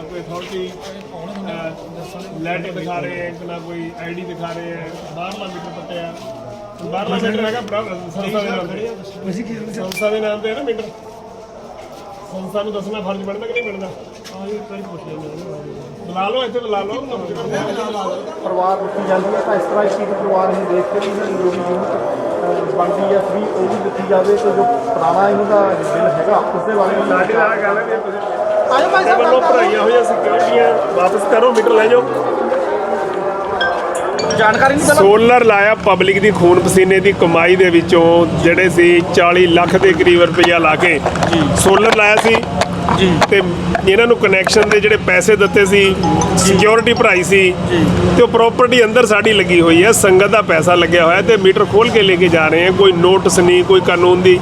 ਨਾ ਕੋਈ authority letter ਦਿਖਾ ਰਹੇ ਹੈ ਨਾ ਕੋਈ ਆਈਡੀ ਦਿਖਾ ਰਹੇ ਹੈ ਬਾਹਰਲਾ ਮੀਟਰ ਪੱਟਿਆ ਬਾਹਰਲਾ ਮੀਟਰ ਹੈਗਾ ਭਰਾ ਸੰਸਥਾ ਦੇ ਨਾਮ ਤੇ। ਸੰਸਥਾ ਦੇ ਨਾਮ ਤੇ ਹੈ ਨਾ ਮੀਟਰ ਸੰਸਥਾ ਨੂੰ ਦੱਸਣਾ ਫਰਜ਼ ਬਣਦਾ ਕਿ ਨਹੀਂ ਬਣਦਾ? ਹਾਂ ਇਹ ਕੋਈ ਪੁੱਛ ਬੁਲਾ ਲਓ ਇੱਥੇ ਬੁਲਾ ਲਓ ਪਰਿਵਾਰ ਦਿੱਤੀ ਜਾਂਦੀ ਹੈ ਤਾਂ ਇਸ ਤਰ੍ਹਾਂ ਇੱਕ ਪਰਿਵਾਰ ਨੂੰ ਦੇਖ ਕੇ ਵੀ ਜੋ ਵੀ ਯੂਨਿਟ ਬਣਦੀ ਹੈ ਫ੍ਰੀ ਉਹ ਵੀ ਦਿੱਤੀ ਜਾਵੇ ਤੇ ਜੋ ਪੁਰਾਣਾ ਇਹਨਾਂ ਦਾ ਬਿੱਲ ਹੈਗਾ ਉਸ ਦੇ ਬਾਰੇ ਨਾਲ ਗੱਲ ਹੈ ਵੀ ਤੁਸੀਂ ਆਜੋ ਭਾਈ ਸਾਹਿਬ ਵੱਲੋਂ ਭਰਾਈਆਂ ਹੋਈਆਂ ਸਿਕਿਉਰਟੀਆਂ ਵਾਪਸ ਕਰੋ ਮੀਟਰ ਲੈ ਜਾਓ। ਜਾਣਕਾਰੀ ਨਹੀਂ ਸੋਲਰ ਲਾਇਆ ਪਬਲਿਕ ਦੀ ਖੂਨ ਪਸੀਨੇ ਦੀ ਕਮਾਈ ਦੇ ਵਿੱਚੋਂ ਜਿਹੜੇ ਸੀ 40 ਲੱਖ ਦੇ ਕਰੀਬ ਰੁਪਈਆ ਲਾ ਕੇ ਸੋਲਰ ਲਾਇਆ ਸੀ। ਜੀ। ਤੇ ਇਹਨਾਂ ਨੂੰ ਕਨੈਕਸ਼ਨ ਦੇ ਜਿਹੜੇ ਪੈਸੇ ਦਿੱਤੇ ਸੀ ਸਿਕਿਉਰਿਟੀ ਭਰਾਈ ਸੀ ਤੇ ਉਹ ਪ੍ਰਾਪਰਟੀ ਅੰਦਰ ਸਾਡੀ ਲੱਗੀ ਹੋਈ ਹੈ ਸੰਗਤ ਦਾ ਪੈਸਾ ਲੱਗਿਆ ਹੋਇਆ ਤੇ ਮੀਟਰ ਖੋਲ ਕੇ ਲੈ ਕੇ ਜਾ ਰਹੇ ਹਾਂ। ਕੋਈ ਨੋਟਿਸ ਨਹੀਂ ਕੋਈ ਕਾਨੂੰਨ ਦੀ।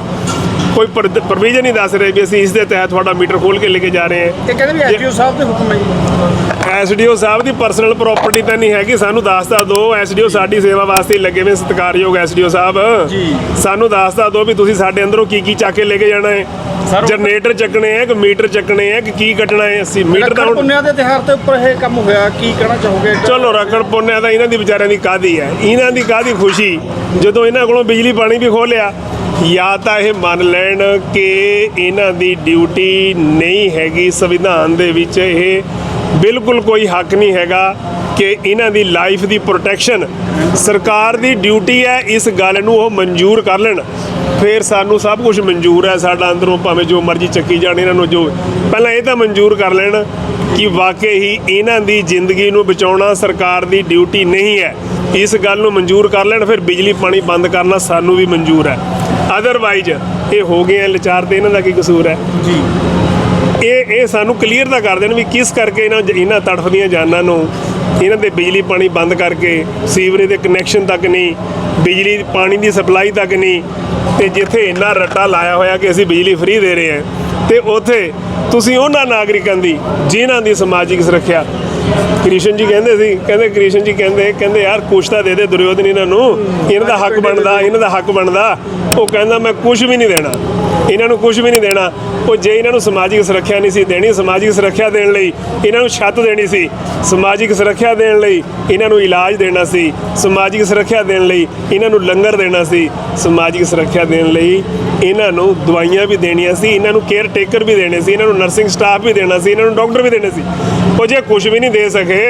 ਕੋਈ ਪ੍ਰੋਵੀਜ਼ਨ ਨਹੀਂ ਦੱਸ ਰਹੇ ਵੀ ਅਸੀਂ ਇਸ ਦੇ ਤਹਿਤ ਤੁਹਾਡਾ ਮੀਟਰ ਖੋਲ ਕੇ ਲੈ ਕੇ ਜਾ ਰਹੇ ਹਾਂ। ਇਹ ਕਹਿੰਦੇ ਵੀ ਐਸਡੀਓ ਸਾਹਿਬ ਦੇ ਹੁਕਮ ਹੈ ਜੀ। ਐਸਡੀਓ ਸਾਹਿਬ ਦੀ ਪਰਸਨਲ ਪ੍ਰਾਪਰਟੀ ਤਾਂ ਨਹੀਂ ਹੈਗੀ ਸਾਨੂੰ ਦੱਸਦਾ ਦਿਓ ਐਸਡੀਓ ਸਾਡੀ ਸੇਵਾ ਵਾਸਤੇ ਲੱਗੇ ਹੋਏ ਸਤਿਕਾਰਯੋਗ ਐਸਡੀਓ ਸਾਹਿਬ। ਜੀ। ਸਾਨੂੰ ਦੱਸਦਾ ਦਿਓ ਵੀ ਤੁਸੀਂ ਸਾਡੇ ਅੰਦਰੋਂ ਕੀ ਕੀ ਚੱਕ ਕੇ ਲੈ ਕੇ ਜਾਣਾ ਹੈ। ਸਰ, ਉਹ- ਜਨਰੇਟਰ ਚੱਕਣੇ ਹੈ ਕਿ ਮੀਟਰ ਚੱਕਣੇ ਹੈ ਕਿ ਕੀ ਕੱਢਣਾ ਹੈ ਅਸੀਂ? ਮੀਟਰ ਤਾਂ ਲੱਖਾਂ ਹੁਣ ਪੁੰਨਿਆ ਦੇ ਤਿਹਾਰ ਤੇ ਉੱਪਰ ਇਹ ਕੰਮ ਹੋਇਆ ਕੀ ਕਹਿਣਾ ਚਾਹੋਗੇ? ਚਲੋ ਰੱਖਣ ਪੁੰਨਿਆ ਤਾਂ ਇਹਨਾਂ ਦੀ ਵਿਚਾਰਿਆਂ ਦੀ ਕਾਦੀ ਹੈ? ਇਹਨਾਂ ਦੀ ਕਾਦੀ ਖੁਸ਼ੀ? ਜਦੋਂ ਇਹਨਾਂ ਕੋਲੋਂ ਬਿਜਲੀ ਪਾਣੀ ਵੀ ਖੋਲਿਆ ਜਾਂ ਤਾਂ ਇਹ ਮੰਨ ਲੈਣ ਕਿ ਇਹਨਾਂ ਦੀ ਡਿਊਟੀ ਨਹੀਂ ਹੈਗੀ ਸੰਵਿਧਾਨ ਦੇ ਵਿੱਚ ਇਹ ਬਿਲਕੁਲ ਕੋਈ ਹੱਕ ਨਹੀਂ ਹੈਗਾ ਕਿ ਇਹਨਾਂ ਦੀ ਲਾਈਫ ਦੀ ਪ੍ਰੋਟੈਕਸ਼ਨ ਸਰਕਾਰ ਦੀ ਡਿਊਟੀ ਹੈ ਇਸ ਗੱਲ ਨੂੰ ਉਹ ਮਨਜ਼ੂਰ ਕਰ ਲੈਣ। ਫਿਰ ਸਾਨੂੰ ਸਭ ਕੁਝ ਮਨਜ਼ੂਰ ਹੈ, ਸਾਡਾ ਅੰਦਰੋਂ ਭਾਵੇਂ ਜੋ ਮਰਜ਼ੀ ਚੱਕੀ ਜਾਣ ਇਹਨਾਂ ਨੂੰ, ਜੋ ਪਹਿਲਾਂ ਇਹ ਤਾਂ ਮਨਜ਼ੂਰ ਕਰ ਲੈਣ ਕਿ ਵਾਕਈ ਹੀ ਇਹਨਾਂ ਦੀ ਜ਼ਿੰਦਗੀ ਨੂੰ ਬਚਾਉਣਾ ਸਰਕਾਰ ਦੀ ਡਿਊਟੀ ਨਹੀਂ ਹੈ। ਇਸ ਗੱਲ ਨੂੰ ਮਨਜ਼ੂਰ ਕਰ ਲੈਣ, ਫਿਰ ਬਿਜਲੀ, ਪਾਣੀ ਬੰਦ ਕਰਨਾ ਸਾਨੂੰ ਵੀ ਮਨਜ਼ੂਰ ਹੈ। ਅਦਰਵਾਈਜ਼ ਇਹ ਹੋ ਗਏ ਆ ਲਾਚਾਰ ਤੇ ਇਹਨਾਂ ਦਾ ਕੀ ਕਸੂਰ ਹੈ? ਜੀ। ਇਹ ਇਹ ਸਾਨੂੰ ਕਲੀਅਰ ਤਾਂ ਕਰ ਦੇਣ ਵੀ ਕਿਸ ਕਰਕੇ ਇਹਨਾਂ ਇਹਨਾਂ ਤੜਫਦੀਆਂ ਜਾਨਾਂ ਨੂੰ, ਇਹਨਾਂ ਦੇ ਬਿਜਲੀ ਪਾਣੀ ਬੰਦ ਕਰਕੇ, ਸੀਵਰੇਜ ਦੇ ਕਨੈਕਸ਼ਨ ਤੱਕ ਨਹੀਂ, ਬਿਜਲੀ ਪਾਣੀ ਦੀ ਸਪਲਾਈ ਤੱਕ ਨਹੀਂ, ਤੇ ਜਿੱਥੇ ਇੰਨਾ ਰੱਟਾ ਲਾਇਆ ਹੋਇਆ ਕਿ ਅਸੀਂ ਬਿਜਲੀ ਫ੍ਰੀ ਦੇ ਰਹੇ ਹਾਂ, ਤੇ ਉਥੇ ਤੁਸੀਂ ਉਹਨਾਂ ਨਾਗਰਿਕਾਂ ਦੀ, ਜਿਨ੍ਹਾਂ ਦੀ ਸਮਾਜਿਕ ਸੁਰੱਖਿਆ ਕ੍ਰਿਸ਼ਨ ਜੀ ਕਹਿੰਦੇ ਸੀ, ਕਹਿੰਦੇ ਕ੍ਰਿਸ਼ਨ ਜੀ ਕਹਿੰਦੇ ਕਹਿੰਦੇ ਯਾਰ ਕੁਛ ਤਾਂ ਦੇ ਦੇ ਦੁਰਯੋਧਨ ਇਹਨਾਂ ਨੂੰ, ਇਹਨਾਂ ਦਾ ਹੱਕ ਬਣਦਾ, ਇਹਨਾਂ ਦਾ ਹੱਕ ਬਣਦਾ। ਉਹ ਕਹਿੰਦਾ, ਮੈਂ ਕੁਝ ਵੀ ਨਹੀਂ ਦੇਣਾ, ਇਹਨਾਂ ਨੂੰ ਕੁਝ ਵੀ ਨਹੀਂ ਦੇਣਾ। ਉਹ ਜੇ ਇਹਨਾਂ ਨੂੰ ਸਮਾਜਿਕ ਸੁਰੱਖਿਆ ਨਹੀਂ ਸੀ ਦੇਣੀ, ਸਮਾਜਿਕ ਸੁਰੱਖਿਆ ਦੇਣ ਲਈ ਇਹਨਾਂ ਨੂੰ ਛੱਤ ਦੇਣੀ ਸੀ। ਸਮਾਜਿਕ ਸੁਰੱਖਿਆ ਦੇਣ ਲਈ ਇਹਨਾਂ ਨੂੰ ਇਲਾਜ ਦੇਣਾ ਸੀ। ਸਮਾਜਿਕ ਸੁਰੱਖਿਆ ਦੇਣ ਲਈ ਇਹਨਾਂ ਨੂੰ ਲੰਗਰ ਦੇਣਾ ਸੀ। ਸਮਾਜਿਕ ਸੁਰੱਖਿਆ ਦੇਣ ਲਈ ਇਹਨਾਂ ਨੂੰ ਦਵਾਈਆਂ ਵੀ ਦੇਣੀਆਂ ਸੀ, ਇਹਨਾਂ ਨੂੰ ਕੇਅਰ ਟੇਕਰ ਵੀ ਦੇਣੇ ਸੀ, ਇਹਨਾਂ ਨੂੰ ਨਰਸਿੰਗ ਸਟਾਫ ਵੀ ਦੇਣਾ ਸੀ, ਇਹਨਾਂ ਨੂੰ ਡਾਕਟਰ ਵੀ ਦੇਣੇ ਸੀ। ਉਹ ਜੇ ਕੁਝ ਵੀ ਨਹੀਂ ਦੇ ਸਕੇ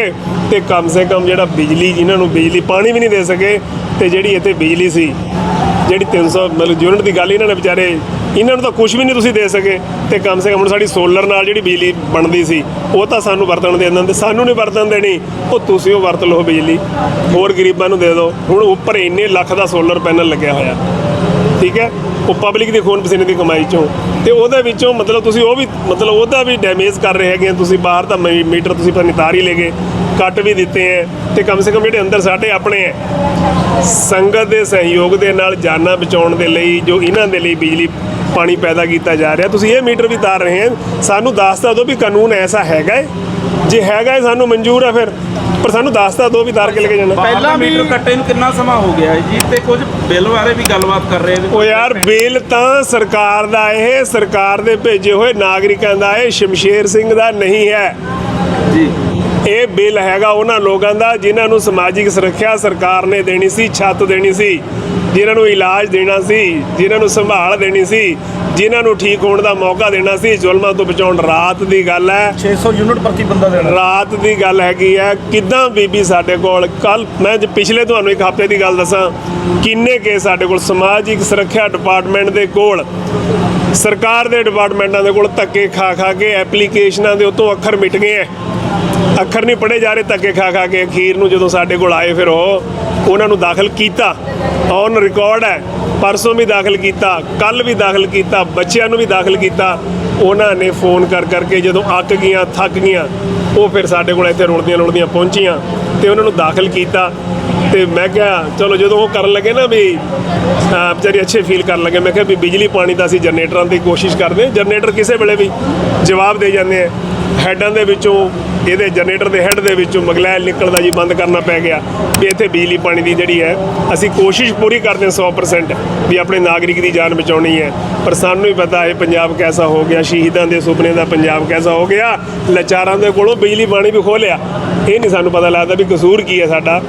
ਤੇ ਕਮ ਸੇ ਕਮ ਜਿਹੜਾ ਬਿਜਲੀ ਇਹਨਾਂ ਨੂੰ ਬਿਜਲੀ ਪਾਣੀ ਵੀ ਨਹੀਂ ਦੇ ਸਕੇ ਤੇ ਜਿਹੜੀ ਇੱਥੇ ਬਿਜਲੀ ਸੀ, ਜਿਹੜੀ 300 ਮਤਲਬ ਯੂਨਿਟ ਦੀ ਗੱਲ ਇਹਨਾਂ ਨੇ ਵਿਚਾਰੇ, ਇਹਨਾਂ ਨੂੰ ਤਾਂ ਕੁਝ ਵੀ ਨਹੀਂ ਤੁਸੀਂ ਦੇ ਸਕੇ ਤੇ ਕਮ ਸੇ ਕਮ ਹੁਣ ਸਾਡੀ ਸੋਲਰ ਨਾਲ ਜਿਹੜੀ ਬਿਜਲੀ ਬਣਦੀ ਸੀ, ਉਹ ਤਾਂ ਸਾਨੂੰ ਵਰਤਣ ਦੇ ਦਿੰਦੇ, ਸਾਨੂੰ ਨਹੀਂ ਵਰਤਣ ਦੇਣੀ, ਉਹ ਤੁਸੀਂ ਉਹ ਵਰਤ ਲਓ ਬਿਜਲੀ, ਹੋਰ ਗਰੀਬਾਂ ਨੂੰ ਦੇ ਦਿਓ, ਹੁਣ ਉੱਪਰ ਇੰਨੇ ਲੱਖ ਦਾ ਸੋਲਰ ਪੈਨਲ ਲੱਗਿਆ ਹੋਇਆ। ਠੀਕ ਹੈ? ਉਹ ਪਬਲਿਕ ਦੀ ਖੂਨ ਪਸੀਨੇ ਦੀ ਕਮਾਈ ਚੋਂ। ਤੇ ਉਹਦੇ ਵਿੱਚੋਂ ਮਤਲਬ ਤੁਸੀਂ ਉਹ ਵੀ ਮਤਲਬ ਉਹਦਾ ਵੀ ਡੈਮੇਜ ਕਰ ਰਹੇ ਹੈਗੇ ਆ। ਤੁਸੀਂ ਬਾਹਰ ਤਾਂ ਮੀ- ਮੀਟਰ ਤੁਸੀਂ ਪਤਾ ਨਹੀਂ ਤਾਰ ਹੀ ਲੈ ਗਏ। ਕੱਟ ਵੀ ਦਿੱਤੇ ਹੈ ਤੇ ਕਮ ਸੇ ਕਮ ਜਿਹੜੇ ਅੰਦਰ ਸਾਡੇ ਆਪਣੇ ਹੈ ਸੰਗਤ ਦੇ ਸਹਿਯੋਗ ਦੇ ਨਾਲ ਜਾਨਾਂ ਬਚਾਉਣ ਦੇ ਲਈ ਜੋ ਇਹਨਾਂ ਦੇ ਲਈ ਬਿਜਲੀ ਪਾਣੀ ਪੈਦਾ ਕੀਤਾ ਜਾ ਰਿਹਾ। ਤੁਸੀਂ ਇਹ ਮੀਟਰ ਵੀ ਤਾਰ ਰਹੇ ਹੋ ਸਾਨੂੰ ਦੱਸਦਾ ਦਿਓ ਵੀ ਕਾਨੂੰਨ ਐਸਾ ਹੈਗਾ ਹੈ ਜੇ ਹੈਗਾ ਹੈ ਸਾਨੂੰ ਮਨਜ਼ੂਰ ਹੈ ਫਿਰ। ਪਰ ਸਾਨੂੰ ਦੱਸਦਾ ਦਿਓ ਵੀ ਤਾਰ ਕੇ ਲੈ ਕੇ ਜਾਣਾ। ਪਹਿਲਾਂ ਮੀਟਰ ਕੱਟੇ ਨੂੰ ਕਿੰਨਾ ਸਮਾਂ ਹੋ ਗਿਆ ਹੈ ਜੀ? ਤੇ ਕੁਝ ਬਿੱਲ ਬਾਰੇ ਵੀ ਗੱਲਬਾਤ ਕਰ ਰਹੇ ਨੇ। ਉਹ ਯਾਰ ਬਿੱਲ ਤਾਂ ਸਰਕਾਰ ਦਾ ਇਹ ਸਰਕਾਰ ਦੇ ਭੇਜੇ ਹੋਏ ਨਾਗਰਿਕਾਂ ਦਾ ਇਹ ਸ਼ਮਸ਼ੇਰ ਸਿੰਘ ਦਾ ਨਹੀਂ ਹੈ। ਜੀ। ਇਹ ਬਿੱਲ ਹੈਗਾ ਉਹਨਾਂ ਲੋਕਾਂ ਦਾ ਜਿਨ੍ਹਾਂ ਨੂੰ ਸਮਾਜਿਕ ਸੁਰੱਖਿਆ ਸਰਕਾਰ ਨੇ ਦੇਣੀ ਸੀ ਛੱਤ ਦੇਣੀ ਸੀ। ਜਿਨ੍ਹਾਂ ਨੂੰ ਇਲਾਜ ਦੇਣਾ ਸੀ ਜਿਨ੍ਹਾਂ ਨੂੰ ਸੰਭਾਲ ਦੇਣੀ ਸੀ ਜਿਨ੍ਹਾਂ ਨੂੰ ਠੀਕ ਹੋਣ ਦਾ ਮੌਕਾ ਦੇਣਾ ਸੀ ਜ਼ੁਲਮਾਂ ਤੋਂ ਬਚਾਉਣ ਰਾਤ ਦੀ ਗੱਲ ਹੈ। 600 ਯੂਨਿਟ ਪ੍ਰਤੀ ਬੰਦਾ ਦੇਣਾ। ਰਾਤ ਦੀ ਗੱਲ ਹੈਗੀ ਹੈ ਕਿਦਾਂ ਬੀਬੀ ਸਾਡੇ ਕੋਲ ਕੱਲ ਮੈਂ ਜੇ ਪਿਛਲੇ ਤੁਹਾਨੂੰ ਇੱਕ ਹਫ਼ਤੇ ਦੀ ਗੱਲ ਦੱਸਾਂ ਕਿੰਨੇ ਕੇਸ ਸਾਡੇ ਕੋਲ ਸਮਾਜਿਕ ਸੁਰੱਖਿਆ ਡਿਪਾਰਟਮੈਂਟ ਦੇ ਕੋਲ ਸਰਕਾਰ ਦੇ ਡਿਪਾਰਟਮੈਂਟਾਂ ਦੇ ਕੋਲ ਧੱਕੇ ਖਾ ਖਾ ਕੇ ਐਪਲੀਕੇਸ਼ਨਾਂ ਦੇ ਉੱਤੋਂ ਅੱਖਰ ਮਿਟ ਗਏ ਹੈ ਅੱਖਰ ਨਹੀਂ ਪੜੇ ਜਾ ਰਹੇ ਧੱਕੇ ਖਾ ਖਾ ਕੇ ਅਖੀਰ ਨੂੰ ਜਦੋਂ ਸਾਡੇ ਕੋਲ ਆਏ ਫਿਰ ਉਹ ਉਹਨਾਂ ਨੂੰ ਦਾਖਲ ਕੀਤਾ। ਔਨ ਰਿਕਾਰਡ ਹੈ। ਪਰਸੋਂ ਵੀ ਦਾਖਲ ਕੀਤਾ ਕੱਲ ਵੀ ਦਾਖਲ ਕੀਤਾ, ਬੱਚਿਆਂ ਨੂੰ ਵੀ ਦਾਖਲ ਕੀਤਾ। ਉਹਨਾਂ ਨੇ ਫੋਨ ਕਰ ਕਰਕੇ ਜਦੋਂ ਅੱਕ ਗਈਆਂ, ਥੱਕ ਗਈਆਂ, ਉਹ ਫਿਰ ਸਾਡੇ ਕੋਲ ਇੱਥੇ ਰੁਲਦੀਆਂ ਰੁਲਦੀਆਂ ਪਹੁੰਚੀਆਂ ਤੇ ਉਹਨਾਂ ਨੂੰ ਦਾਖਲ ਕੀਤਾ। ਤੇ ਮੈਂ ਕਿਹਾ, ਚਲੋ ਜਦੋਂ ਉਹ ਕਰਨ ਲੱਗੇ ਨਾ ਵੀ ਵਿਚਾਰੀ ਅੱਛੇ ਫੀਲ ਕਰਨ ਲੱਗੇ। ਮੈਂ ਕਿਹਾ ਵੀ ਬਿਜਲੀ ਪਾਣੀ ਦਾ ਅਸੀਂ ਜਨਰੇਟਰਾਂ ਦੀ ਕੋਸ਼ਿਸ਼ ਕਰਦੇ ਹਾਂ। ਜਨਰੇਟਰ ਕਿਸੇ ਵੇਲੇ ਵੀ ਜਵਾਬ ਦੇ ਜਾਂਦੇ ਆ। ਹੈਡਾਂ ਦੇ ਵਿੱਚੋਂ ਇਹਦੇ ਜਨਰੇਟਰ ਦੇ ਹੈਡ ਦੇ ਵਿੱਚੋਂ ਮਗਲੈਲ ਨਿਕਲਦਾ ਜੀ ਬੰਦ ਕਰਨਾ ਪੈ ਗਿਆ। ਵੀ ਇੱਥੇ ਬਿਜਲੀ ਪਾਣੀ ਦੀ ਜਿਹੜੀ ਹੈ ਅਸੀਂ ਕੋਸ਼ਿਸ਼ ਪੂਰੀ ਕਰਦੇ ਹਾਂ 100% ਵੀ ਆਪਣੇ ਨਾਗਰਿਕ ਦੀ ਜਾਨ ਬਚਾਉਣੀ ਹੈ। ਪਰ ਸਾਨੂੰ ਵੀ ਪਤਾ ਹੈ ਪੰਜਾਬ ਕੈਸਾ ਹੋ ਗਿਆ ਸ਼ਹੀਦਾਂ ਦੇ ਸੁਪਨੇ ਦਾ ਪੰਜਾਬ ਕੈਸਾ ਹੋ ਗਿਆ ਲਾਚਾਰਾਂ ਦੇ ਕੋਲੋਂ ਬਿਜਲੀ ਪਾਣੀ ਵੀ ਲਿਆ। ਇਹ ਨਹੀਂ ਸਾਨੂੰ ਪਤਾ ਲੱਗਦਾ ਵੀ ਕਸੂਰ ਕੀ ਹੈ ਸਾਡਾ।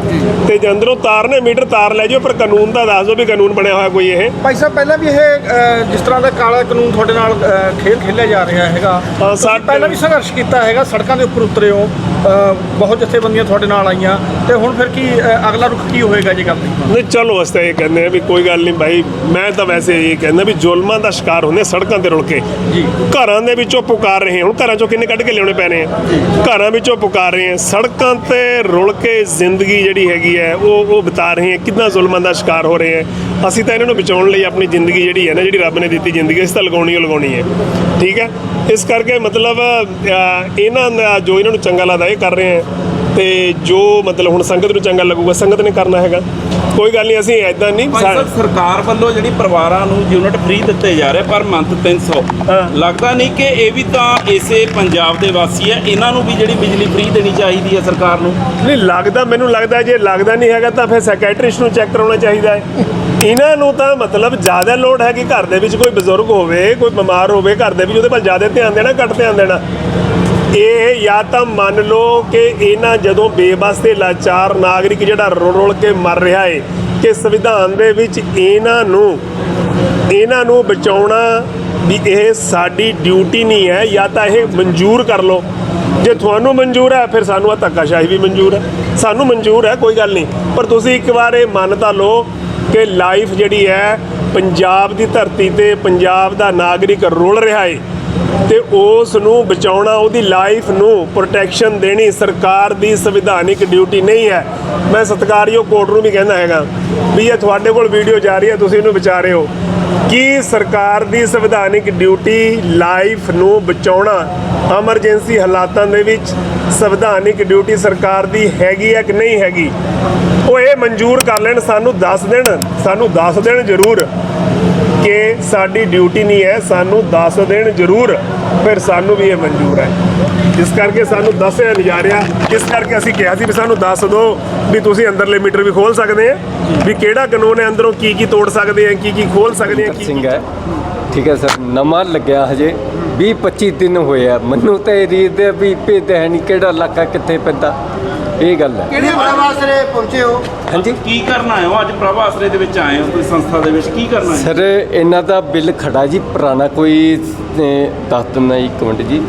ਤੇ ਜੇ ਅੰਦਰੋਂ ਤਾਰ ਨੇ ਮੀਟਰ ਤਾਰ ਲੈ ਜਾਓ ਪਰ ਕਾਨੂੰਨ ਦਾ ਦੱਸ ਦਿਓ ਵੀ ਕਾਨੂੰਨ ਬਣਿਆ ਹੋਇਆ ਕੋਈ ਇਹ। ਭਾਈ ਸਾਹਿਬ ਪਹਿਲਾਂ ਵੀ ਇਹ ਜਿਸ ਤਰ੍ਹਾਂ ਦਾ ਕਾਲਾ ਕਾਨੂੰਨ ਤੁਹਾਡੇ ਨਾਲ ਖੇਲ ਖੇਲਿਆ ਜਾ ਰਿਹਾ ਹੈਗਾ। ਹਾਂ, ਪਹਿਲਾਂ ਵੀ ਸੰਘਰਸ਼ ਕੀਤਾ ਹੈਗਾ ਸੜਕਾਂ ਦੇ ਉੱਪਰ ਉਤਰੇ ਹੋ। ਬਹੁਤ ਜਥੇਬੰਦੀਆਂ ਤੁਹਾਡੇ ਨਾਲ ਆਈਆਂ ਤੇ ਹੁਣ ਫਿਰ ਕੀ ਅਗਲਾ ਰੁਖ ਕੀ ਹੋਏਗਾ ਜੀ ਗੱਲ ਨਹੀਂ ਚਲੋ ਅਸਤਾ ਇਹ ਕਹਿੰਦੇ ਆ ਵੀ ਕੋਈ ਗੱਲ ਨਹੀਂ ਭਾਈ ਮੈਂ ਤਾਂ ਵੈਸੇ ਇਹ ਕਹਿੰਦਾ ਵੀ ਜ਼ੁਲਮਾਂ ਦਾ ਸ਼ਿਕਾਰ ਹੁੰਦੇ ਸੜਕਾਂ ਤੇ ਰੁਲ ਕੇ। ਜੀ। ਘਰਾਂ ਦੇ ਵਿੱਚੋਂ ਪੁਕਾਰ ਰਹੇ। ਹੁਣ ਘਰਾਂ ਚੋਂ ਕਿੰਨੇ ਕੱਢ ਕੇ ਲਿਆਉਣੇ ਪੈਣੇ ਆ? ਘਰਾਂ ਵਿੱਚੋਂ ਪੁਕਾਰ ਰਹੇ ਆ ਸੜਕਾਂ ਤੇ ਰੁਲ ਕੇ ਜ਼ਿੰਦਗੀ ਜਿਹੜੀ ਹੈਗੀ ਹੈ ਉਹ ਉਹ ਬਿਤਾ ਰਹੇ ਆ ਕਿੰਨਾ ਜ਼ੁਲਮਾਂ ਦਾ ਸ਼ਿਕਾਰ ਹੋ ਰਹੇ ਆ ਅਸੀਂ ਤਾਂ ਇਹਨਾਂ ਨੂੰ ਬਚਾਉਣ ਲਈ ਆਪਣੀ ਜ਼ਿੰਦਗੀ ਜਿਹੜੀ ਹੈ ਨਾ ਜਿਹੜੀ ਰੱਬ ਨੇ ਦਿੱਤੀ ਜ਼ਿੰਦਗੀ ਇਸ ਤਾਂ ਲਗਾਉਣੀ ਲਗਾਉਣੀ ਹੈ। ਠੀਕ ਹੈ? ਇਸ ਕਰਕੇ ਮਤਲਬ ਇਹਨਾਂ ਜੋ ਇਹਨਾਂ ਨੂੰ ਚੰਗਾ ਲੱਗਦਾ ਇਹ ਕਰ ਰਹੇ ਆ ਤੇ ਜੋ ਮਤਲਬ ਹੁਣ ਸੰਗਤ ਨੂੰ ਚੰਗਾ ਲੱਗੂਗਾ ਸੰਗਤ ਨੇ ਕਰਨਾ ਹੈਗਾ। ਕੋਈ ਗੱਲ ਨਹੀਂ ਅਸੀਂ ਐਦਾਂ ਨਹੀਂ ਭਾਈ ਸਾਹਿਬ ਸਰਕਾਰ ਵੱਲੋਂ ਜਿਹੜੀ ਪਰਿਵਾਰਾਂ ਨੂੰ ਯੂਨਿਟ ਫ੍ਰੀ ਦਿੱਤੇ ਜਾ ਰਹੇ ਪਰ ਮੰਥ 300 ਹਾਂ। ਲੱਗਦਾ ਨਹੀਂ ਕਿ ਇਹ ਵੀ ਤਾਂ ਇਸੇ ਪੰਜਾਬ ਦੇ ਵਾਸੀ ਹੈ ਇਹਨਾਂ ਨੂੰ ਵੀ ਜਿਹੜੀ ਬਿਜਲੀ ਫ੍ਰੀ ਦੇਣੀ ਚਾਹੀਦੀ ਹੈ ਸਰਕਾਰ ਨੂੰ? ਨਹੀਂ ਲੱਗਦਾ ਮੈਨੂੰ ਲੱਗਦਾ ਜੇ ਲੱਗਦਾ ਨਹੀਂ ਹੈਗਾ ਤਾਂ ਫਿਰ ਸਾਈਕੈਟ੍ਰਿਸਟ ਨੂੰ ਚੈੱਕ ਕਰਾਉਣਾ ਚਾਹੀਦਾ ਹੈ। ਇਹਨਾਂ ਨੂੰ ਤਾਂ ਮਤਲਬ ਜ਼ਿਆਦਾ ਲੋਡ ਹੈ ਕਿ ਘਰ ਦੇ ਵਿੱਚ ਕੋਈ ਬਜ਼ੁਰਗ ਹੋਵੇ ਕੋਈ ਬਿਮਾਰ ਹੋਵੇ ਘਰ ਦੇ ਵਿੱਚ ਉਹਦੇ ਵੱਲ ਜ਼ਿਆਦਾ ਧਿਆਨ ਦੇਣਾ ਘੱਟ ਧਿਆਨ ਦੇਣਾ। ਇਹ ਜਾਂ ਤਾਂ ਮੰਨ ਲਓ ਕਿ ਇਹਨਾਂ ਜਦੋਂ ਬੇਬਸ ਤੇ ਲਾਚਾਰ ਨਾਗਰਿਕ ਜਿਹੜਾ ਰੁਲ ਰੁਲ ਕੇ ਮਰ ਰਿਹਾ ਏ, ਕਿ ਸੰਵਿਧਾਨ ਦੇ ਵਿੱਚ ਇਹਨਾਂ ਨੂੰ ਇਹਨਾਂ ਨੂੰ ਬਚਾਉਣਾ ਵੀ ਇਹ ਸਾਡੀ ਡਿਊਟੀ ਨਹੀਂ ਹੈ, ਜਾਂ ਤਾਂ ਇਹ ਮਨਜ਼ੂਰ ਕਰ ਲਓ। ਜੇ ਤੁਹਾਨੂੰ ਮਨਜ਼ੂਰ ਹੈ, ਫਿਰ ਸਾਨੂੰ ਆ ਧੱਕਾਸ਼ਾਹੀ ਵੀ ਮਨਜ਼ੂਰ ਹੈ। ਸਾਨੂੰ ਮਨਜ਼ੂਰ ਹੈ, ਕੋਈ ਗੱਲ ਨਹੀਂ। ਪਰ ਤੁਸੀਂ ਇੱਕ ਵਾਰ ਇਹ ਮੰਨ ਤਾਂ ਲਓ ਕਿ ਲਾਈਫ ਜਿਹੜੀ ਹੈ, ਪੰਜਾਬ ਦੀ ਧਰਤੀ ਤੇ ਪੰਜਾਬ ਦਾ ਨਾਗਰਿਕ ਰੁਲ ਰਿਹਾ ਏ। ਤੇ ਉਸ ਨੂੰ ਬਚਾਉਣਾ, ਉਹਦੀ ਲਾਈਫ ਨੂੰ ਪ੍ਰੋਟੈਕਸ਼ਨ ਦੇਣੀ ਸਰਕਾਰ ਦੀ ਸੰਵਿਧਾਨਿਕ ਡਿਊਟੀ ਨਹੀਂ ਹੈ। ਮੈਂ ਸਤਿਕਾਰਯੋਗ ਕੋਰਟ ਨੂੰ ਵੀ ਕਹਿੰਦਾ ਹੈਗਾ ਵੀ ਇਹ ਤੁਹਾਡੇ ਕੋਲ ਵੀਡੀਓ ਜਾ ਰਹੀ ਹੈ, ਤੁਸੀਂ ਇਹਨੂੰ ਵਿਚਾਰ ਰਹੇ ਹੋ। ਕੀ ਸਰਕਾਰ ਦੀ ਸੰਵਿਧਾਨਿਕ ਡਿਊਟੀ ਲਾਈਫ ਨੂੰ ਬਚਾਉਣਾ ਐਮਰਜੈਂਸੀ ਹਾਲਾਤਾਂ ਦੇ ਵਿੱਚ ਸੰਵਿਧਾਨਿਕ ਡਿਊਟੀ ਸਰਕਾਰ ਦੀ ਹੈਗੀ ਹੈ ਕਿ ਨਹੀਂ ਹੈਗੀ? ਉਹ ਇਹ ਮਨਜ਼ੂਰ ਕਰ ਲੈਣ, ਸਾਨੂੰ ਦੱਸ ਦੇਣ, ਸਾਨੂੰ ਦੱਸ ਦੇਣ ਜ਼ਰੂਰ। ਕਿ ਸਾਡੀ ਡਿਊਟੀ ਨਹੀਂ ਹੈ ਸਾਨੂੰ ਦੱਸ ਦੇਣ ਜ਼ਰੂਰ ਫਿਰ ਸਾਨੂੰ ਵੀ ਇਹ ਮਨਜ਼ੂਰ ਹੈ। ਇਸ ਕਰਕੇ ਸਾਨੂੰ ਦੱਸਿਆ ਨਹੀਂ ਜਾ ਰਿਹਾ। ਇਸ ਕਰਕੇ ਅਸੀਂ ਕਿਹਾ ਸੀ ਵੀ ਸਾਨੂੰ ਦੱਸ ਦਿਓ ਵੀ ਤੁਸੀਂ ਅੰਦਰਲੇ ਮੀਟਰ ਵੀ ਖੋਲ ਸਕਦੇ ਆ ਵੀ ਕਿਹੜਾ ਕਾਨੂੰਨ ਹੈ ਅੰਦਰੋਂ ਕੀ ਕੀ ਤੋੜ ਸਕਦੇ ਆ ਕੀ ਕੀ ਖੋਲ ਸਕਦੇ ਆ ਕੀ ਸਿੰਘ ਹੈ। ਠੀਕ ਹੈ ਸਰ ਨਵਾਂ ਲੱਗਿਆ ਹਜੇ। 20 25 ਦਿਨ ਹੋਏ ਆ। ਮੈਨੂੰ ਤਾਂ ਇਹ ਰੀਤ ਦੇ ਵੀ ਭੇਦ ਹੈ ਨਹੀਂ ਕਿਹੜਾ ਇਲਾਕਾ ਕਿੱਥੇ ਪੈਂਦਾ। ਇਹ ਗੱਲ ਹੈ। ਕਿਹੜੇ ਵਾਸਤੇ ਪਹੁੰਚੇ ਹੋ? ਹਾਂਜੀ? ਕੀ ਕਰਨ ਆਏ ਹੋ ਅੱਜ ਪ੍ਰਭ ਆਸਰੇ ਦੇ ਵਿੱਚ ਆਏ ਹੋ ਕੋਈ ਸੰਸਥਾ ਦੇ ਵਿੱਚ। ਕੀ ਕਰਨਾ ਹੈ? ਸਰ ਇਹਨਾਂ ਦਾ ਬਿੱਲ ਖੜਾ ਜੀ ਪੁਰਾਣਾ ਕੋਈ ਦੱਸ ਦਿੰਦਾ ਜੀ, ਇੱਕ ਮਿੰਟ ਜੀ।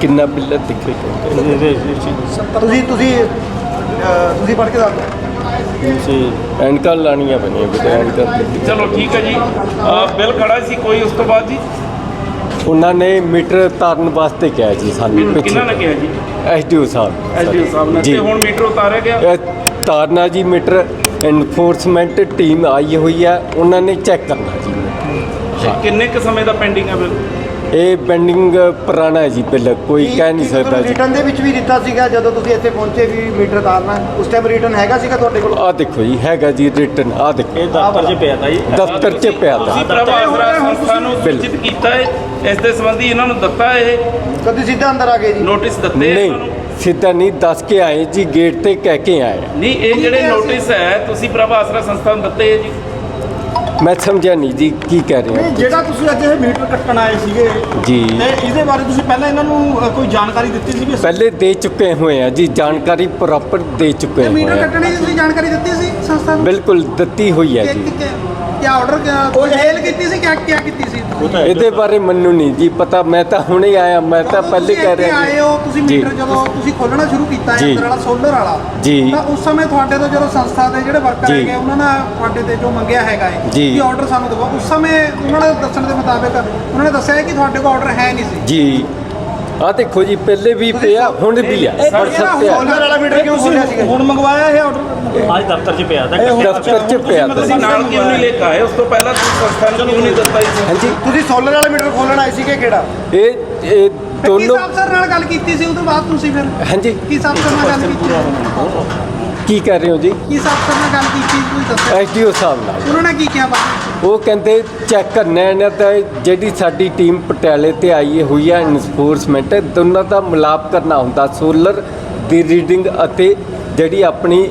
ਕਿੰਨਾ ਬਿੱਲ ਹੈ? ਦਿਖੇ ਤੁਸੀਂ ਤੁਸੀਂ ਅ, ਤੁਸੀਂ ਪੜ੍ਹ ਕੇ ਦੱਸੋ ਐਨਕਾਂ ਲਾਣੀਆਂ ਬਣੀਆਂ ਬੇਟੇ ਐਨਕਾਂ ਚਲੋ ਠੀਕ ਹੈ ਜੀ। ਅਹ ਬਿੱਲ ਖੜਾ ਸੀ ਕੋਈ ਉਸ ਤੋਂ ਬਾਅਦ ਜੀ? ਉਹਨਾਂ ਨੇ ਮੀਟਰ ਤਾਰਨ ਵਾਸਤੇ ਕਿਹਾ ਜੀ ਸਾਨੂੰ ਕਿਹਾ ਜੀ? ਐਸਡੀਓ ਸਾਹਿਬ ਐਸਡੀਓ ਸਾਹਿਬ ਨੇ। ਜੀ। ਤੇ ਹੁਣ ਮੀਟਰ ਉਤਾਰਿਆ ਗਿਆ? ਇਹ ਤਾਰਨਾ ਜੀ ਮੀਟਰ ਐਨਫੋਰਸਮੈਂਟ ਟੀਮ ਆਈ ਹੋਈ ਹੈ ਉਹਨਾਂ ਨੇ ਚੈੱਕ ਕਰਨਾ ਜੀ। ਤੇ ਕਿੰਨੇ ਕੁ ਸਮੇਂ ਦਾ ਪੈਂਡਿੰਗ ਹੈ ਬਿੱਲ? ਇਹ ਬੈਂਡਿੰਗ ਪੁਰਾਣਾ ਹੈ ਜੀ ਬਿੱਲ ਕੋਈ ਕਹਿ ਨਹੀਂ ਸਕਦਾ ਜੀ। ਰਿਟਰਨ ਦੇ ਵਿੱਚ ਵੀ ਦਿੱਤਾ ਸੀਗਾ ਜਦੋਂ ਤੁਸੀਂ ਇੱਥੇ ਪਹੁੰਚੇ ਵੀ ਮੀਟਰ ਤਾਰਨਾ ਉਸ ਟਾਈਮ ਰਿਟਰਨ ਹੈਗਾ ਸੀਗਾ ਤੁਹਾਡੇ ਕੋਲ? ਆ ਦੇਖੋ ਜੀ ਹੈਗਾ ਜੀ ਰਿਟਰਨ ਆ ਦੇਖੋ। ਇਹ ਦਫ਼ਤਰ 'ਚ ਪਿਆ ਤਾ ਜੀ। ਦਫ਼ਤਰ 'ਚ ਪਿਆ ਤਾ। ਤੁਸੀਂ ਪ੍ਰਭ ਆਸਰਾ ਸੰਸਥਾ ਨੂੰ। ਸੂਚਿਤ ਕੀਤਾ ਹੈ ਇਸ ਦੇ ਸੰਬੰਧੀ ਇਹਨਾਂ ਨੂੰ ਦਿੱਤਾ ਇਹ? ਕਦੀ ਸਿੱਧਾ ਅੰਦਰ ਆ ਗਏ ਜੀ? ਨੋਟਿਸ ਦਿੱਤੇ ਇਹਨਾਂ ਨਹੀਂ ਨੂੰ? ਸਿੱਧਾ ਨਹੀਂ ਦੱਸ ਕੇ ਆਏ ਜੀ ਗੇਟ ਤੇ ਕਹਿ ਕੇ ਆਏ ਨਹੀਂ ਇਹ ਜਿਹੜੇ ਨੋਟਿਸ ਹੈ ਤੁਸੀਂ ਪ੍ਰਭ ਆਸਰਾ ਸੰਸਥਾ ਨੂੰ ਦਿੱਤੇ ਹੈ ਜੀ। ਮੈਂ ਸਮਝਿਆ ਨਹੀਂ ਜੀ ਕੀ ਕਹਿ ਰਹੇ ਹੋ? ਜਿਹੜਾ ਤੁਸੀਂ ਅੱਜ ਇਹ ਮੀਟਰ ਕੱਟਣ ਆਏ ਸੀਗੇ ਜੀ। ਤੇ ਇਹਦੇ ਬਾਰੇ ਤੁਸੀਂ ਪਹਿਲਾਂ ਇਹਨਾਂ ਨੂੰ ਕੋਈ ਜਾਣਕਾਰੀ ਦਿੱਤੀ ਸੀ ਪਹਿਲੇ ਦੇ ਚੁੱਕੇ ਹੋਏ ਆ ਜੀ ਜਾਣਕਾਰੀ ਪ੍ਰੋਪਰ ਦੇ ਚੁੱਕੇ ਹੋਏ ਮੀਟਰ ਕੱਟਣੇ ਦੀ ਤੁਸੀਂ ਜਾਣਕਾਰੀ ਦਿੱਤੀ ਸੀ ਸੰਸਥਾ ਨੂੰ? ਬਿਲਕੁਲ ਦਿੱਤੀ ਹੋਈ ਹੈ ਜੀ। ਕੀ ਆਰਡਰ ਕੋਈ ਮੇਲ ਕੀਤੀ ਸੀ ਕਿਆ ਕਿਆ ਕੀਤੀ ਸੀ ਇਹਦੇ ਬਾਰੇ ਮੈਨੂੰ ਨਹੀਂ ਜੀ ਪਤਾ ਮੈਂ ਤਾਂ ਹੁਣੇ ਆਇਆ ਮੈਂ ਤਾਂ ਪਹਿਲੇ ਕਹਿ ਰਿਹਾ। ਆਏ ਹੋ ਤੁਸੀਂ ਜੀ। ਮੀਟਰ ਜਦੋਂ ਤੁਸੀਂ ਖੋਲਣਾ ਸ਼ੁਰੂ ਕੀਤਾ ਹੈ ਜੀ। ਅੰਦਰ ਵਾਲਾ ਸੋਲਰ ਵਾਲਾ ਜੀ। ਤਾਂ ਉਸ ਸਮੇਂ ਤੁਹਾਡੇ ਤੋਂ ਜਦੋਂ ਸੰਸਥਾ ਦੇ ਜਿਹੜੇ ਵਰਕਰ ਜੀ। ਹੈਗੇ ਉਹਨਾਂ ਨੇ ਤੁਹਾਡੇ ਤੇ ਜੋ ਮੰਗਿਆ ਹੈਗਾ ਹੈ ਜੀ। ਕਿ ਆਰਡਰ ਸਾਨੂੰ ਦਿਓ ਉਸ ਸਮੇਂ ਉਹਨਾਂ ਨੇ ਦੱਸਣ ਦੇ ਮੁਤਾਬਿਕ ਉਹਨਾਂ ਨੇ ਦੱਸਿਆ ਹੈ ਕਿ ਤੁਹਾਡੇ ਕੋਲ ਆਰਡਰ ਹੈ ਨਹੀਂ ਸੀ ਜੀ ਆ ਦੇਖੋ ਜੀ ਪਹਿਲੇ ਵੀ ਪਿਆ ਹੁਣ ਵੀ ਆ। WhatsApp ਤੇ ਆ ਵਾਲਾ ਮੀਟਰ ਕਿਉਂ ਖੋਲਿਆ ਸੀਗਾ? ਹੁਣ ਮੰਗਵਾਇਆ ਇਹ ਆਰਡਰ ਅੱਜ ਦਫ਼ਤਰ 'ਚ ਪਿਆ ਤਾਂ ਦਫ਼ਤਰ 'ਚ ਪਿਆ। ਤਾ ਤੁਸੀਂ। ਨਾਲ ਕਿਉਂ ਨਹੀਂ ਲੈ ਕੇ ਆਏ ਉਸ ਤੋਂ ਪਹਿਲਾਂ ਤੁਸੀਂ ਸੰਸਥਾ ਨੂੰ ਕਿਉਂ ਨਹੀਂ ਦਿੱਤਾ ਇਸ ਹਾਂਜੀ। ਤੁਸੀਂ ਸੋਲਰ ਵਾਲਾ ਮੀਟਰ ਖੋਲਣ ਆਏ ਸੀਗੇ ਕਿਹੜਾ? ਇਹ ਇਹ ਦੋਨੋਂ ਸਾਹਿਬ ਸਰ ਨਾਲ ਗੱਲ ਕੀਤੀ ਸੀ ਉਹ ਤੋਂ ਬਾਅਦ ਤੁਸੀਂ ਫਿਰ? ਹਾਂਜੀ। ਕੀ ਸਾਹਿਬ ਸਰ ਨਾਲ ਗੱਲ ਕੀਤੀ? ਕੀ ਕਰ ਰਹੇ ਹੋ ਜੀ? ਕੀ ਸਾਹਿਬ ਸਰ ਨਾਲ ਗੱਲ ਕੀਤੀ ਤੁਸੀਂ ਦੱਸੋ? ਐਸਡੀਓ ਸਾਹਿਬ ਨਾਲ। ਉਹਨਾਂ ਨੇ ਕੀ ਕਿਹਾ ਬਾਅਦ? ਉਹ ਕਹਿੰਦੇ ਚੈੱਕ ਕਰਨਾ ਇਹਨਾਂ ਤਾਂ ਜਿਹੜੀ ਸਾਡੀ ਟੀਮ ਪਟਿਆਲੇ ਤੇ ਆਈ ਹੋਈ ਹੈ ਇਨਫੋਰਸਮੈਂਟ ਦੋਨਾਂ ਦਾ ਮਿਲਾਪ ਕਰਨਾ ਹੁੰਦਾ। ਸੋਲਰ ਦੀ ਰੀਡਿੰਗ ਅਤੇ ਜਿਹੜੀ ਆਪਣੀ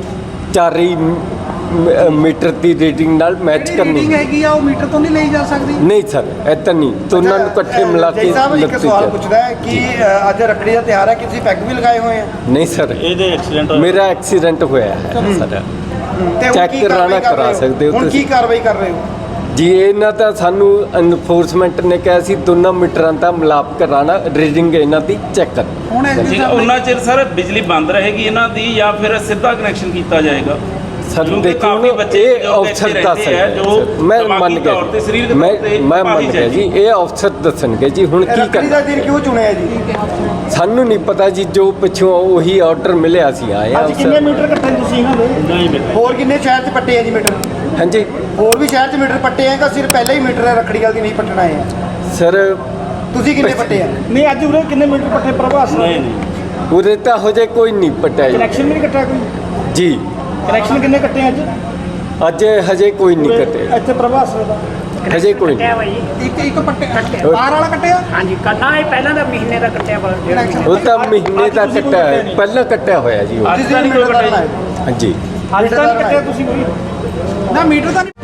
ਚਾਰੀ ਮੀਟਰ ਦੀ ਰੀਡਿੰਗ ਨਾਲ ਮੈਚ ਕਰਨੀ। ਰੀਡਿੰਗ ਹੈਗੀ ਆ ਉਹ ਮੀਟਰ ਤੋਂ ਨਹੀਂ ਲਈ ਜਾ ਸਕਦੀ? ਨਹੀਂ ਸਰ ਏਦਾਂ ਨਹੀਂ। ਦੋਨਾਂ ਨੂੰ ਇਕੱਠੇ ਮਿਲਾ ਕੇ ਜੈ ਸਾਹਿਬ ਇੱਕ ਸਵਾਲ। ਪੁੱਛਦਾ ਹੈ ਕਿ ਅੱਜ ਰੱਖੜੀ ਦਾ ਤਿਉਹਾਰ ਹੈ ਕਿ ਤੁਸੀਂ ਪੈਗ ਵੀ ਲਗਾਏ ਹੋਏ ਆ? ਨਹੀਂ ਸਰ। ਇਹਦੇ ਐਕਸੀਡੈਂਟ ਮੇਰਾ ਐਕਸੀਡੈਂਟ ਹੋਇਆ ਹੈ। ਸਰ। ਚੈੱਕ ਕੀ ਕਾਰਵਾਈ ਕਰਾਉਣਾ ਕਰ? ਸਕਦੇ ਹੋ ਹੁਣ ਤੁਸੀਂ। ਕੀ ਕਾਰਵਾਈ ਕਰ ਰਹੇ ਹੋ? ਜੀ ਇਹਨਾਂ ਦਾ ਸਾਨੂੰ ਇਨਫੋਰਸਮੈਂਟ ਨੇ ਕਿਹਾ ਸੀ ਦੋਨਾਂ ਮੀਟਰਾਂ ਦਾ ਮਿਲਾਪ ਕਰਾਣਾ ਰੀਡਿੰਗ ਇਹਨਾਂ ਦੀ ਚੈੱਕ ਕਰ ਹੁਣ ਹੈ ਉਹਨਾਂ ਚਿਰ ਸਰ ਬਿਜਲੀ ਬੰਦ ਰਹੇਗੀ ਇਹਨਾਂ ਦੀ ਜਾਂ ਫਿਰ ਸਿੱਧਾ ਕਨੈਕਸ਼ਨ ਕੀਤਾ ਜਾਏਗਾ? ਸਰ ਕਿਉਂਕਿ ਦੇਖੋ ਇਹ ਜੋ ਅਫਸਰ ਦੱਸ ਜੋ ਸਰ। ਮੈਂ ਮੰਨ ਗਿਆ ਤੇ, ਜੀ। ਮੈਂ ਤੇ ਮੈਂ ਮੰਨ ਗਿਆ ਜੀ। ਇਹ ਅਫਸਰ ਦੱਸਣਗੇ ਜੀ ਹੁਣ ਕੀ ਰੱਖੜੀ ਦਾ ਦਿਨ ਕਿਉਂ ਚੁਣਿਆ ਜੀ? ਸਾਨੂੰ ਨਹੀਂ ਪਤਾ ਜੀ ਜੋ ਪਿੱਛੋਂ ਉਹੀ ਆਰਡਰ ਮਿਲਿਆ ਸੀ ਆਏ ਆ ਅੱਜ ਕਿੰਨੇ ਮੀਟਰ ਕੱਟੇ ਤੁਸੀਂ ਇਹਨਾਂ ਦੇ? ਹੋਰ ਕਿੰਨੇ ਸ਼ਹਿਰ 'ਚ ਪੱਟੇ ਆ ਜੀ ਮੀਟਰ? ਹਾਂਜੀ। ਹੋਰ ਵੀ ਸ਼ਹਿਰ 'ਚ ਮੀਟਰ ਪੱਟੇ ਆ ਕਿ ਸਿਰਫ ਪਹਿਲਾ ਹੀ ਮੀਟਰ ਹੈ ਰੱਖੜੀ ਵਾਲੀ ਨਹੀਂ ਪੱਟਣਾ ਹੈ ਸਰ ਤੁਸੀਂ ਕਿੰਨੇ ਪੱਟੇ ਆ? ਨਹੀਂ ਅੱਜ ਉਰੇ ਕਿੰਨੇ ਮੀਟਰ ਪੱਟੇ ਪ੍ਰਭਾਸ ਨਹੀਂ ਨਹੀਂ। ਉਰੇ ਤਾਂ ਹੋ ਜੇ ਕੋਈ ਨਹੀਂ ਪਟਿਆ ਜੀ। ਕਨੈਕਸ਼ਨ ਵੀ ਨਹੀਂ ਕੱਟਿਆ ਕੋਈ? ਜੀ। ਕਨੈਕਸ਼ਨ ਕਿੰਨੇ ਕੱਟੇ ਅੱਜ? ਅੱਜ ਹਜੇ ਕੋਈ ਨਹੀਂ ਕੱਟੇ ਇੱਥੇ ਪ੍ਰਭਾਸ ਦਾ ਹਜੇ ਕੋਈ ਨਹੀਂ। ਇੱਕ ਇੱਕ ਪੱਟੇ ਬਾਹਰ ਵਾਲਾ ਕੱਟਿਆ? ਹਾਂਜੀ ਕਰਨਾ ਇਹ ਪਹਿਲਾਂ ਦਾ ਮਹੀਨੇ ਦਾ ਕੱਟਿਆ ਮਹੀਨੇ ਉਹ ਤਾਂ ਮਹੀਨੇ ਦਾ ਕੱਟਿਆ ਪਹਿਲਾਂ ਕੱਟਿਆ ਹੋਇਆ ਜੀ ਉਹ। ਅੱਜ ਤਾਂ ਨਹੀਂ ਕੱਟਿਆ ਹਾਂਜੀ। ਅੱਜ ਤਾਂ ਨਹੀਂ ਕੱਟਿਆ ਤੁਸੀਂ ਕੋਈ? ਨਾ ਮੀਟਰ ਤਾਂ ਨਹੀਂ